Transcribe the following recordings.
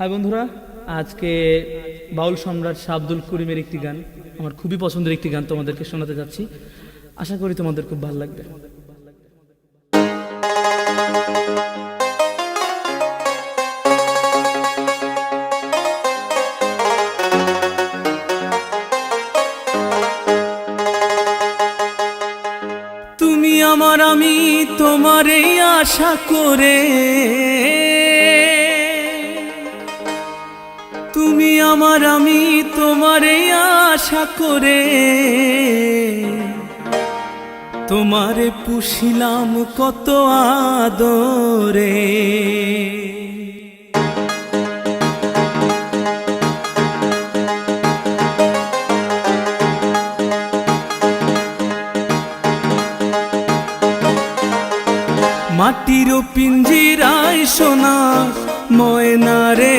High বন্ধুরা, আজকে বাউল সম্রাট শাহ আব্দুল করিমের একটি গান, আমার খুবই পছন্দের একটি গান তোমাদেরকে শোনাতে যাচ্ছি। আশা করি তোমাদের খুব ভালো লাগবে। তুমি আমার আমি তোমার আশা করে তুমি আমার, আমি তোমারে আশা করে তোমারে পুষিলাম কত আদরে। মাটির পিঞ্জিরায় সোনা ময়না রে।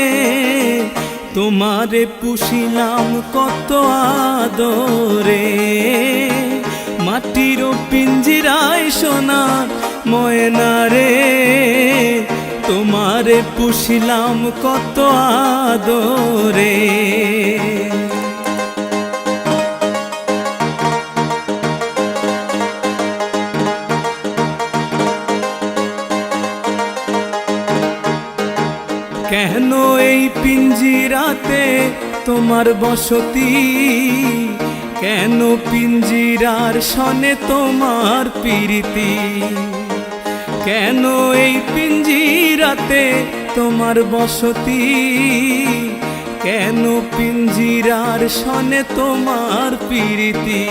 তোমারে পুষিলাম কত আদরে। মাটির পিঞ্জিরায় সোনা ময়না রে তোমারে পুষিলাম কত আদরে। কেন এই পিঞ্জিরাতে তোমার বসতি? কেন পিঞ্জিরার সনে তোমার প্রীতি? কেন এই পিঞ্জিরাতে তোমার বসতি? কেন পিঞ্জিরার সনে তোমার প্রীতি?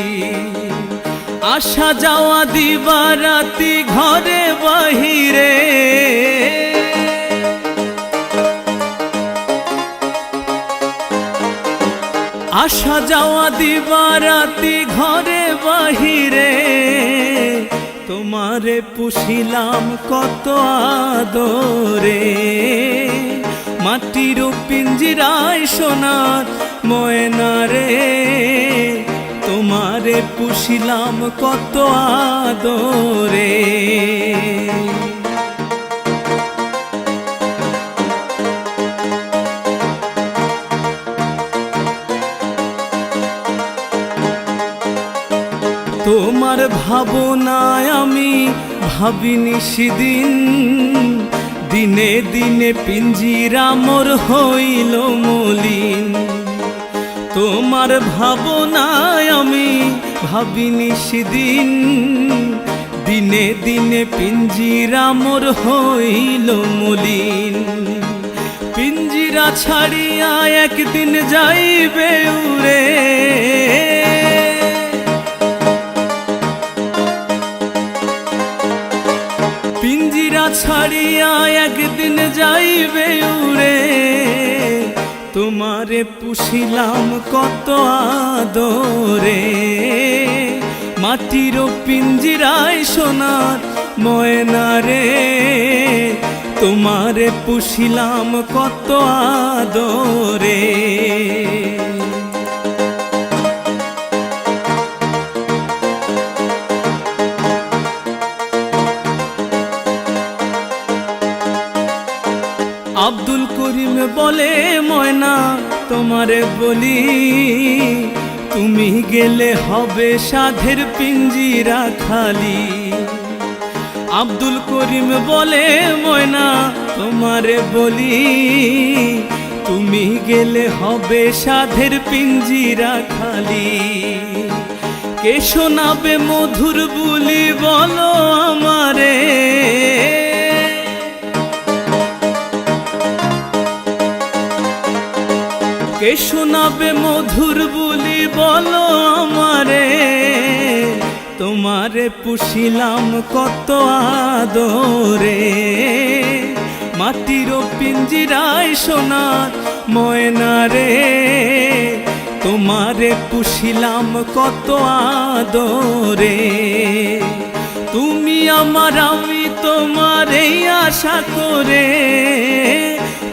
আসা যাওয়া দিবারাতি ঘরে বাহিরে আসা যাওয়া দিবারাতি ঘরে বাহিরে, তোমারে পুষিলাম কত আদরে। মাটির পিঞ্জিরায় সোনার ময়না রে, তোমারে পুষিলাম কত আদরে। তোমার ভাবনায় আমি ভাবিনি সেদিন। দিনে দিনে পিঞ্জিরা মোর হইল মলিন। তোমার ভাবনায় আমি ভাবিনি সেদিন। দিনে দিনে পিঞ্জিরা মোর হইল মলিন। পিঞ্জিরা ছাড়িয়া একদিন যাইবে উড়ে। ছাড়িয়া একদিন যাইবে উড়ে। তোমারে পুষিলাম কত আদরে। মাটির পিঞ্জিরায় সোনার ময়না রে। তোমারে পুষিলাম কত আদরে। আব্দুল করিম বলে, ময়না, তোমারে বলি, তুমি গেলে হবে সাধের পিঞ্জিরা খালি। আব্দুল করিম বলে, ময়না, তোমারে বলি, তুমি গেলে হবে সাধের পিঞ্জিরা খালি। কে শোনাবে মধুর বুলি বলো আমারে? কে শোনাবে মধুর বুলি, বলো আমারে, তোমারে পুষিলাম কত আদরে। মাটির পিঞ্জিরায় সোনার ময়না রে, তোমারে পুষিলাম কত আদরে। তুমি আমার আমি তোমারে আশা করে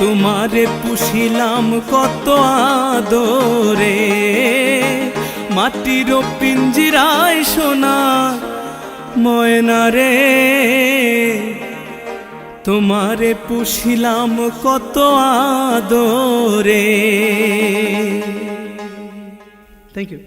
তোমারে পুষিলাম কত আদরে। মাটির পিঞ্জিরায় সোনা ময়না রে। তোমারে পুষিলাম কত আদরে। Thank you